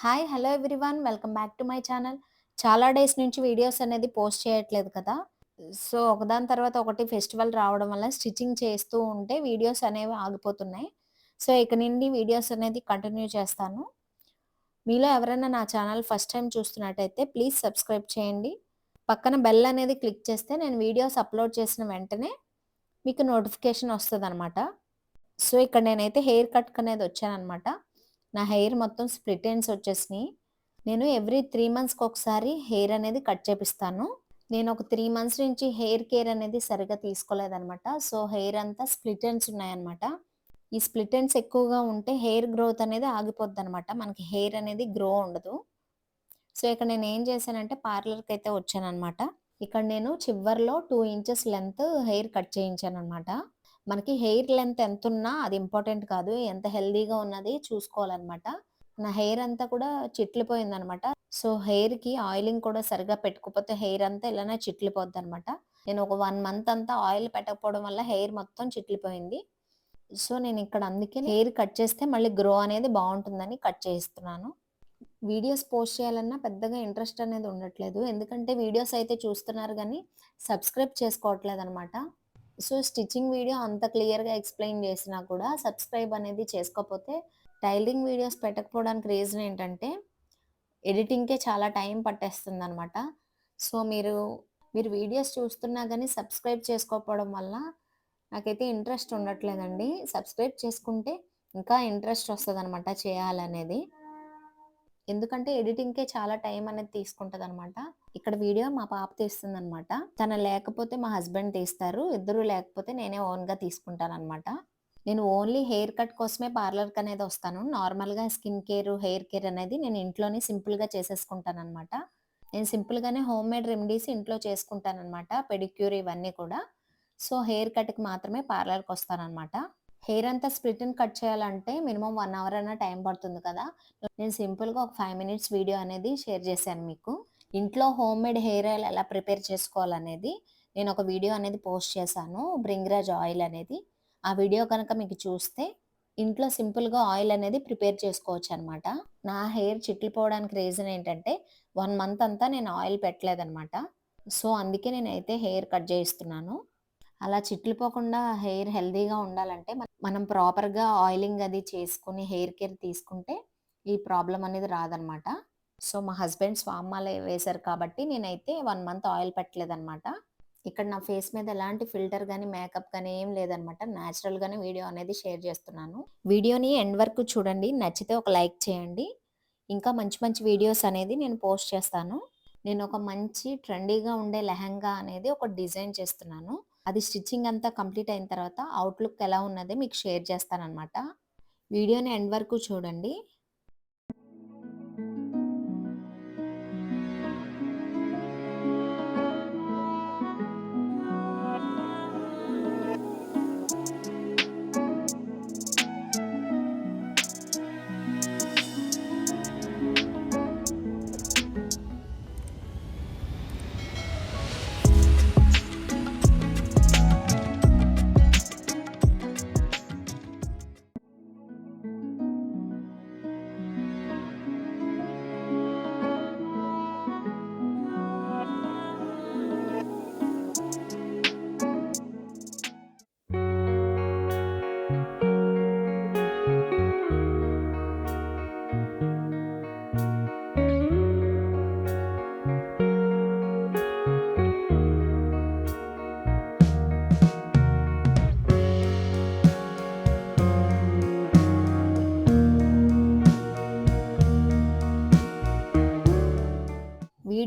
Hi! Hello everyone. Welcome back to my channel. చాలా days నుంచి videos అనేది post చేయట్లేదు కదా! సో, ఒకదాని తర్వాత ఒకటి ఫెస్టివల్ రావడం వల్ల స్టిచ్చింగ్ చేస్తూ ఉంటే వీడియోస్ అనేవి ఆగిపోతున్నాయి. సో, ఇక నుండి వీడియోస్ అనేది కంటిన్యూ చేస్తాను. మీలో ఎవరైనా నా ఛానల్ ఫస్ట్ టైం చూస్తున్నట్టయితే ప్లీజ్ సబ్స్క్రైబ్ చేయండి. పక్కన బెల్ అనేది క్లిక్ చేస్తే నేను వీడియోస్ అప్‌లోడ్ చేసిన వెంటనే మీకు నోటిఫికేషన్ వస్తుంది అనమాట సో, ఇక్కడ నేనైతే హెయిర్ కట్ అనేది వచ్చాననమాట. నా హెయిర్ మొత్తం స్ప్లిట్ ఎండ్స్ వచ్చేసినాయి నేను ఎవ్రీ త్రీ మంత్స్కి ఒకసారి హెయిర్ అనేది కట్ చేపిస్తాను. నేను ఒక త్రీ మంత్స్ నుంచి హెయిర్ కేర్ అనేది సరిగ్గా తీసుకోలేదనమాట. సో, హెయిర్ అంతా స్ప్లిట్ ఎండ్స్ ఉన్నాయన్నమాట. ఈ స్ప్లిట్ ఎండ్స్ ఎక్కువగా ఉంటే హెయిర్ గ్రోత్ అనేది ఆగిపోద్దనమాట. మనకి హెయిర్ అనేది గ్రో ఉండదు. సో, ఇక్కడ నేను ఏం చేశానంటే పార్లర్కి అయితే వచ్చాననమాట. ఇక్కడ నేను చివర్లో two inches length hair cut చేయించాను అనమాట మనకి హెయిర్ లెంత్ ఎంత ఉన్నా అది ఇంపార్టెంట్ కాదు. ఎంత హెల్దీగా ఉన్నది చూసుకోవాలనమాట. నా హెయిర్ అంతా కూడా చిట్లిపోయిందనమాట. సో, హెయిర్‌కి ఆయిలింగ్ కూడా సరిగ్గా పెట్టుకోకపోతే హెయిర్ అంతా ఇలానే చిట్లిపోద్దనమాట. నేను ఒక వన్ మంత్ అంతా ఆయిల్ పెట్టకపోవడం వల్ల హెయిర్ మొత్తం చిట్లిపోయింది. సో, నేను ఇక్కడ అందుకే హెయిర్ కట్ చేస్తే మళ్ళీ గ్రో అనేది బాగుంటుందని కట్ చేయిస్తున్నాను. వీడియోస్ పోస్ట్ చేయాలన్నా పెద్దగా ఇంట్రెస్ట్ అనేది ఉండట్లేదు. ఎందుకంటే వీడియోస్ అయితే చూస్తున్నారు కానీ సబ్స్క్రైబ్ చేసుకోవట్లేదనమాట. సో, స్టిచ్చింగ్ వీడియో అంత క్లియర్‌గా ఎక్స్‌ప్లెయిన్ చేసినా కూడా సబ్స్క్రైబ్ అనేది చేసుకోకపోతే టైలరింగ్ వీడియోస్ పెట్టకపోవడానికి రీజన్ ఏంటంటే ఎడిటింగ్‌కే చాలా టైం పట్టేస్తుంది అనమాట సో, మీరు మీరు వీడియోస్ చూస్తున్నా కానీ సబ్స్క్రైబ్ చేసుకోకపోవడం వల్ల నాకైతే ఇంట్రెస్ట్ ఉండట్లేదండి. సబ్స్క్రైబ్ చేసుకుంటే ఇంకా ఇంట్రెస్ట్ వస్తుంది అనమాట చేయాలనేది. ఎందుకంటే ఎడిటింగ్‌కే చాలా టైం అనేది తీసుకుంటదనమాట. ఇక్కడ వీడియో మా పాప తీస్తుందనమాట. తన లేకపోతే మా హస్బెండ్ తీస్తారు. ఇద్దరూ లేకపోతే నేనే ఓన్‌గా తీసుకుంటాననమాట. నేను ఓన్లీ హెయిర్ కట్ కోసమే పార్లర్‌కనేది వస్తాను. నార్మల్‌గా స్కిన్ కేర్, హెయిర్ కేర్ అనేది నేను ఇంట్లోనే సింపుల్‌గా చేసేసుకుంటాననమాట. నేను సింపుల్‌గానే హోమ్‌మేడ్ రెమెడీస్ ఇంట్లో చేసుకుంటాననమాట. పెడిక్యూర్ ఇవన్నీ కూడా. సో, హెయిర్ కట్‌కి మాత్రమే పార్లర్కి వస్తానన్నమాట హెయిర్ అంతా స్ప్లిట్ కట్ చేయాలంటే మినిమం వన్ అవర్ అన్న టైం పడుతుంది కదా! నేను సింపుల్‌గా ఒక ఫైవ్ మినిట్స్ వీడియో అనేది షేర్ చేశాను మీకు. ఇంట్లో హోమ్ మేడ్ హెయిర్ ఆయిల్ ఎలా ప్రిపేర్ చేసుకోవాలనేది నేను ఒక వీడియో అనేది పోస్ట్ చేశాను. బ్రింగ్‌రాజ్ ఆయిల్ అనేది. ఆ వీడియో కనుక మీకు చూస్తే ఇంట్లో సింపుల్‌గా ఆయిల్ అనేది ప్రిపేర్ చేసుకోవచ్చు అనమాట నా హెయిర్ చిట్లిపోవడానికి రీజన్ ఏంటంటే వన్ మంత్ అంతా నేను ఆయిల్ పెట్టలేదనమాట. సో, అందుకే నేనైతే హెయిర్ కట్ చేయిస్తున్నాను. అలా చిట్లిపోకుండా హెయిర్ హెల్దీగా ఉండాలంటే మనం ప్రాపర్‌గా ఆయిలింగ్ అది చేసుకుని హెయిర్ కేర్ తీసుకుంటే ఈ ప్రాబ్లం అనేది రాదనమాట. సో, మా హస్బెండ్ స్వామాలే వేశారు కాబట్టి నేనైతే వన్ మంత్ ఆయిల్ పెట్టలేదనమాట. ఇక్కడ నా ఫేస్ మీద ఎలాంటి ఫిల్టర్ కానీ మేకప్ కానీ ఏం లేదనమాట. నేచురల్‌గానే వీడియో అనేది షేర్ చేస్తున్నాను. వీడియోని ఎండ్ వరకు చూడండి. నచ్చితే ఒక లైక్ చేయండి. ఇంకా మంచి మంచి వీడియోస్ అనేది నేను పోస్ట్ చేస్తాను. నేను ఒక మంచి ట్రెండీగా ఉండే లెహెంగా అనేది ఒక డిజైన్ చేస్తున్నాను. అది స్టిచ్చింగ్ అంతా కంప్లీట్ అయిన తర్వాత అవుట్‌లుక్ ఎలా ఉన్నది మీకు షేర్ చేస్తాననమాట. వీడియోని ఎండ్ వరకు చూడండి.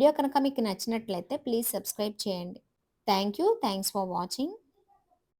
వీడియో కనుక మీకు నచ్చినట్లయితే ప్లీజ్ సబ్స్క్రైబ్ చేయండి. Thank you. Thanks for watching.